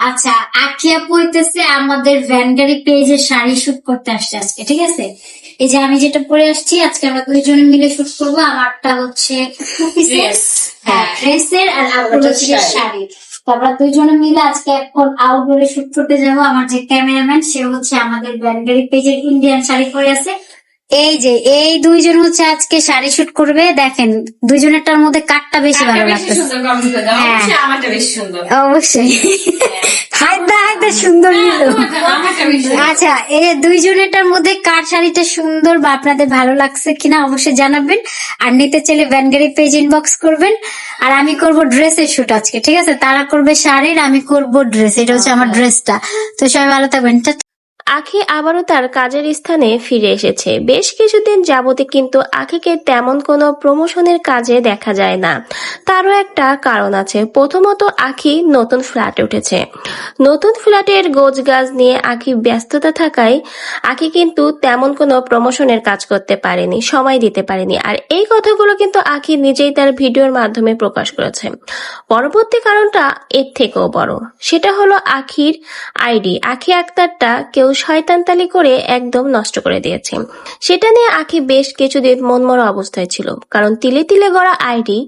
আচ্ছা আখিয়া পড়তেছে আমাদের ভ্যানগাড়ি পেজে শাড়ি শুট করতে আসছে আজকে ঠিক আছে? এই যে আমি যেটা পরে আসছি আজকে আমরা দুইজনে মিলে শুট করব। আমারটা হচ্ছে হ্যাঁ হ্যাঁ। ড্রেসের আর আপনার শাড়ি। আমরা দুইজনে মিলে আজকে এখন আউটডোরে শুট করতে যাব। আমার যে ক্যামেরাম্যান সে হচ্ছে আমাদের ভ্যানগাড়ি পেজের ইন্ডিয়ান শাড়ি পরে আছে। এই যে এই দুইজন হচ্ছে আজকে শাড়ি শুট করবে দেখেন দুইজনেরটার মধ্যে কাটটা বেশি ভালো লাগতেছে। হ্যাঁ। অবশ্যই হায়দা হায়দা সুন্দর। আচ্ছা এই দুইজনেরটার মধ্যে কার শাড়িটা সুন্দর বা আপনাদের ভালো লাগছে কিনা অবশ্যই জানাবেন। আর নিতে চাইলে ভ্যানগাড়ি পেজ ইনবক্স করবেন। আর আমি করব ড্রেসের শুট আজকে ঠিক আছে? তারা করবে শাড়ির আমি করব ড্রেস এটা হচ্ছে আমার ড্রেসটা তো সবাই ভালো থাকবেন। আখি আবারও তার কাজের স্থানে ফিরে এসেছে। বেশ কিছুদিন যাবতে কিন্তু আখিকে তেমন কোনো প্রমোশনের কাজে দেখা যায় না। তারও একটা কারণ আছে। প্রথমত, আখি নতুন ফ্ল্যাটে উঠেছে। নতুন ফ্ল্যাটের গোজগাজ নিয়ে আখি ব্যস্ততা থাকায় আখি কিন্তু তেমন কোনো প্রমোশনের কাজ করতে পারেনি, সময় দিতে পারেনি। আর এই কথাগুলো কিন্তু আখি নিজেই তার ভিডিওর মাধ্যমে প্রকাশ করেছে। পরবর্তী কারণটা এর থেকেও বড়। সেটা হলো আখির আইডি। আখি আক্তারটা কেউ শয়তানতালি করে একদম নষ্ট করে দিয়েছে। সেটা নিয়ে আখি বেশ কিছুদিন মনমরা অবস্থায় ছিল। কারণ তিলে তিলে গড়া আইডি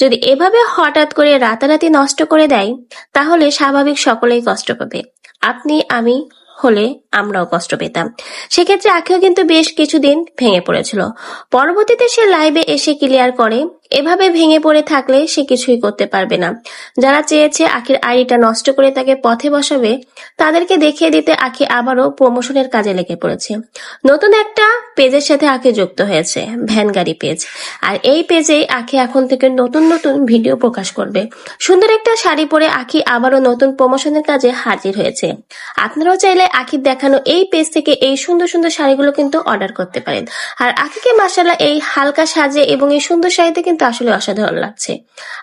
যদি এভাবে হঠাৎ করে রাতারাতি নষ্ট করে দেয়, তাহলে স্বাভাবিক সকলেই কষ্ট পাবে। আপনি, আমি হলে আমরাও কষ্ট পেতাম। সেক্ষেত্রে আখিও কিন্তু বেশ কিছুদিন ভেঙে পড়েছিল। পরবর্তীতে সে লাইভে এসে ক্লিয়ার করে এভাবে ভেঙে পড়ে থাকলে সে কিছুই করতে পারবে না। যারা চেয়েছে আখির আইডিটা নষ্ট করে তাকে পথে বসাবে, তাদেরকে দেখিয়ে দিতে আখি আবারও প্রমোশনের কাজে লেগে পড়েছে। নতুন একটা পেজের সাথে আখি যুক্ত হয়েছে, ভ্যানগাড়ি পেজ। আর এই পেজেই আখি এখন থেকে নতুন নতুন ভিডিও প্রকাশ করবে। সুন্দর একটা শাড়ি পরে আখি আবারও নতুন প্রমোশনের কাজে হাজির হয়েছে। আপনারাও চাইলে আখির দেখানো এই পেজ থেকে এই সুন্দর সুন্দর শাড়িগুলো কিন্তু অর্ডার করতে পারেন। আর আখিকে মাসাল্লাহ এই হালকা সাজে এবং এই সুন্দর শাড়িতে কিন্তু আসলে অসাধারণ লাগছে।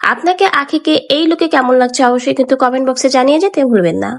আপনাকে, আখিকে, এই লুকে কেমন লাগছে অবশ্যই কিন্তু কমেন্ট বক্সে জানিয়ে যেতে ভুলবেন না।